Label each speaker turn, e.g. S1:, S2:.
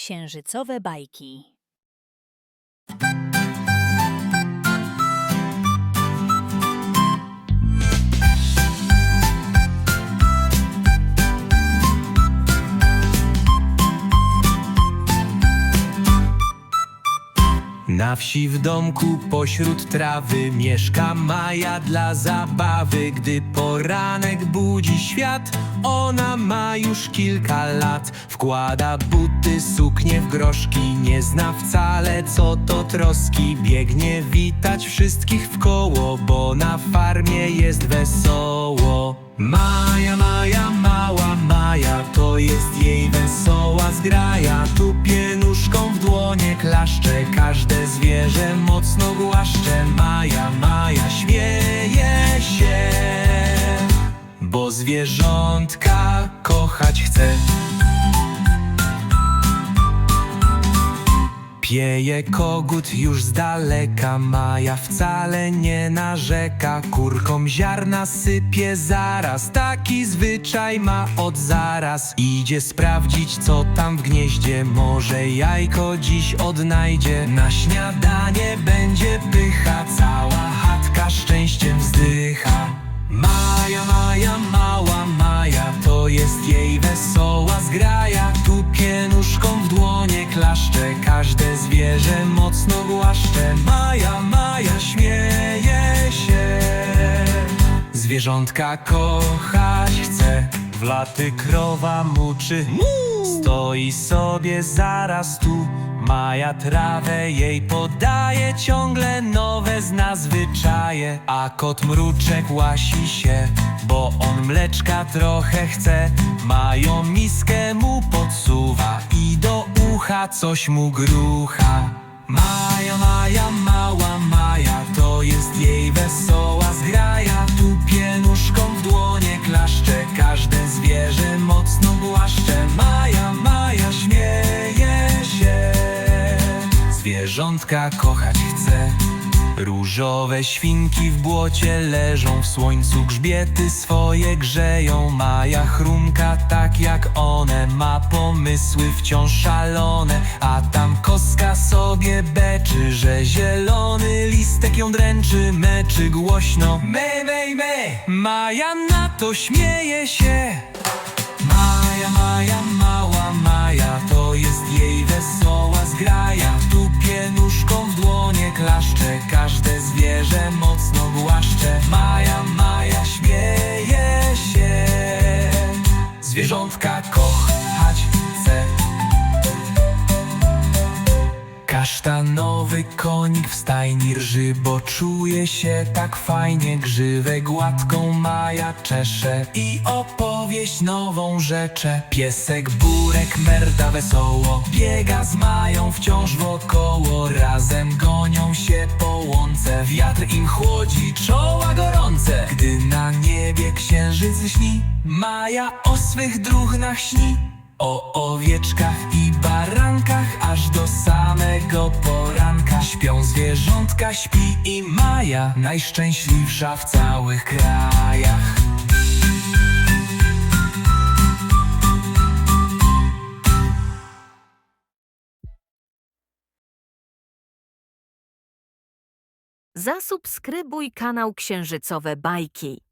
S1: Księżycowe bajki.
S2: Na wsi w domku pośród trawy mieszka Maja dla zabawy. Gdy poranek budzi świat, ona ma już kilka lat. Wkłada buty, suknie w groszki, nie zna wcale co to troski. Biegnie witać wszystkich w koło, bo na farmie jest wesoło. Maja, Maja, mała Maja, to jest jej wesoła zgraja. Tupie nóżką w dłonie klaszcze, głaszcze. Maja, Maja, śmieje się, bo zwierzątka kochać chce. Pieje kogut już z daleka, Maja wcale nie narzeka. Kurkom ziarna sypie zaraz, taki zwyczaj ma od zaraz. Idzie sprawdzić, co tam w gnieździe, może jajko dziś odnajdzie. Na śniadanie będzie pycha, cała chatka szczęściem Zwierzątka kochać chce, w laty krowa muczy. Stoi sobie zaraz tu, Maja trawę jej podaje, ciągle nowe zna zwyczaje. A kot mruczek łasi się, bo on mleczka trochę chce. Mają miskę mu podsuwa i do ucha coś mu grucha. Maja, Maja, mała Maja, to jest jej wesoła zwierzątka kochać chce. Różowe świnki w błocie leżą, w słońcu grzbiety swoje grzeją. Maja chrumka tak jak one, ma pomysły wciąż szalone. A tam koska sobie beczy, że zielony listek ją dręczy, meczy głośno. Me, me, me, Maja na to śmieje się. Maja, Maja, mała Maja, Zwierzątka kochać chce. Kasztanowy konik w stajni rży, bo czuje się tak fajnie. Grzywę gładką Maja czesze i opowieść nową rzecze Piesek Burek merda wesoło, biega z Mają wciąż wokoło. Razem gonią się po łące, wiatr im chłodzi czoła gorące księżyc śni, Maja o swych druhnach śni. O owieczkach i barankach aż do samego poranka. Śpią zwierzątka, śpi i Maja Najszczęśliwsza w całych krajach.
S3: Zasubskrybuj kanał Księżycowe Bajki.